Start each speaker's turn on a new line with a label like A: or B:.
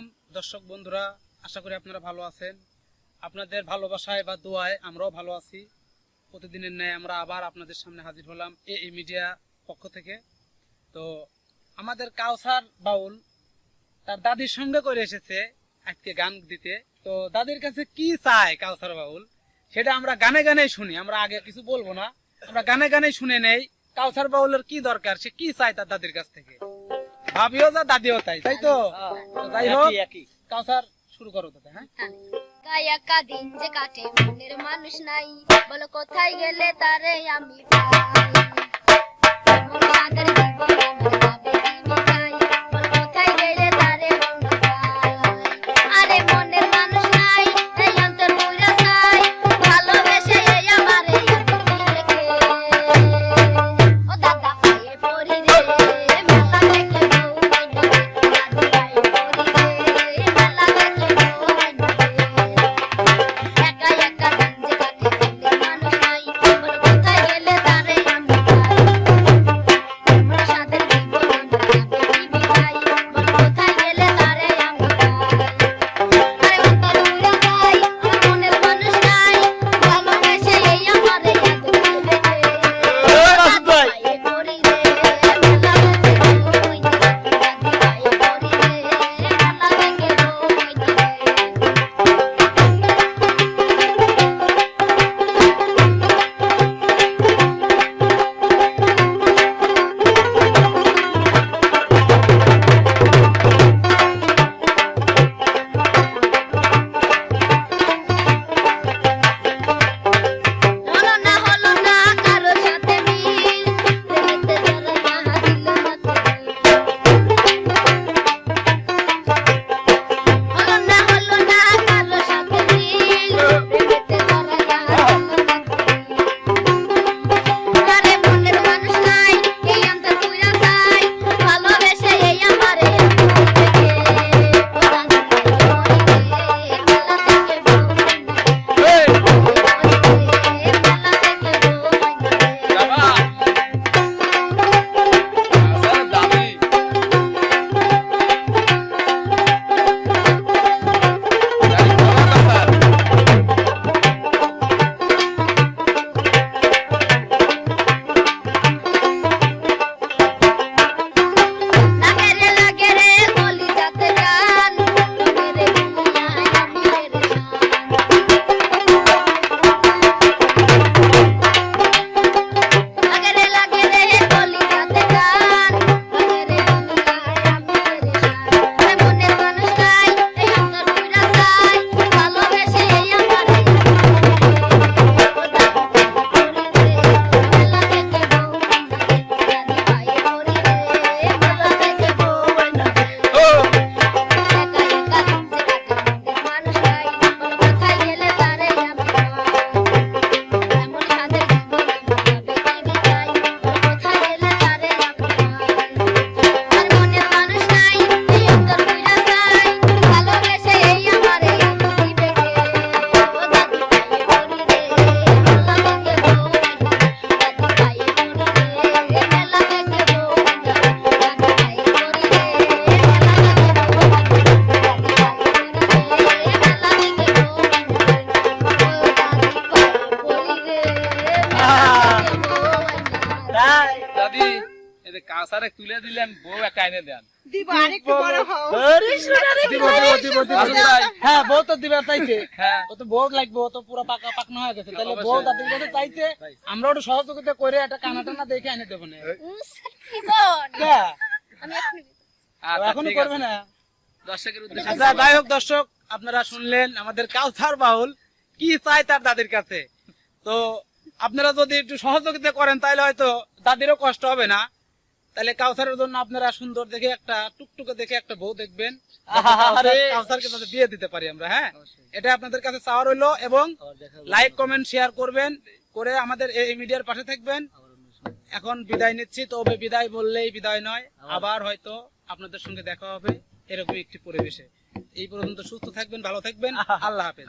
A: আলাইকুম। দর্শক বন্ধুরা, আশা করি আপনারা ভালো আছেন। আপনাদের ভালোবাসায় বা দোয়ায় আমরাও ভালো আছি। প্রতিদিনের ন্যায় আমরা আবার আপনাদের সামনে হাজির হলাম এ এই মিডিয়া পক্ষ থেকে। তো আমাদের কাউসার বাউল তার দাদির সঙ্গে করে এসেছে আজকে গান দিতে। তো দাদির কাছে কি চায় কাউসার বাউল? সেটা আমরা গানে গানে শুনি, আমরা আগে কিছু বলব না। আমরা গানে গানে শুনে নেই কাউসার বাউলের কি দরকার, সে কি চায় তার দাদির কাছ থেকে? ভাবিও যা দাদিও তাই। তাই তো? তো যাই হোক কাউসার শুরু করো দাদা হ্যাঁ?
B: গায়া কাদিন যে কাটে মনের মানুষ নাই। বলো কোথায় গেলে তারে আমি পাই? দাদি এই যে
A: তুলে দিলেন বউ একা এনে দেন।
C: দিব আরেকটু বড় হও।
A: দিব, দিব, দিব, দিব,
C: আসুন
A: দিব।
C: ভাই।
A: হ্যাঁ বউ তো দিবে চাইছে।
C: হ্যাঁ।
A: ও তো বউ লাগবে ও তো পুরো পাকা পাকনা হয়ে গেছে। তাহলে বউ দাদির কাছে চাইছে আমরা ওটা সহযোগিতা করে একটা কানা টানা দেখে এনে দেবো না। কে? ও এখনও
C: ঠিক
A: করবে না।
C: দর্শকের উদ্দেশ্যে
A: আচ্ছা যাই হোক দর্শক আপনারা শুনলেন আমাদের কাউসার বাউল। কি চাই তার দাদির কাছে? তো আপনারা যদি একটু সহযোগিতা করেন তাহলে হয়তো দাদিরও কষ্ট হবে না। তাহলে কাউসারের জন্য আপনারা সুন্দর দেখে একটা টুকটুকে দেখে একটা বউ দেখবেন। কাউসারকে যাতে বিয়ে দিতে পারি আমরা হ্যাঁ? এটা আপনাদের কাছে চাওয়া রইল এবং লাইক কমেন্ট শেয়ার করবেন করে আমাদের এই মিডিয়ার পাশে থাকবেন। এখন বিদায় নিচ্ছি তবে বিদায় বললেই বিদায় নয় আবার। হয়তো আপনাদের সঙ্গে দেখা হবে এরকম একটি পরিবেশে। এই পর্যন্ত সুস্থ থাকবেন ভালো থাকবেন আল্লাহ হাফেজ।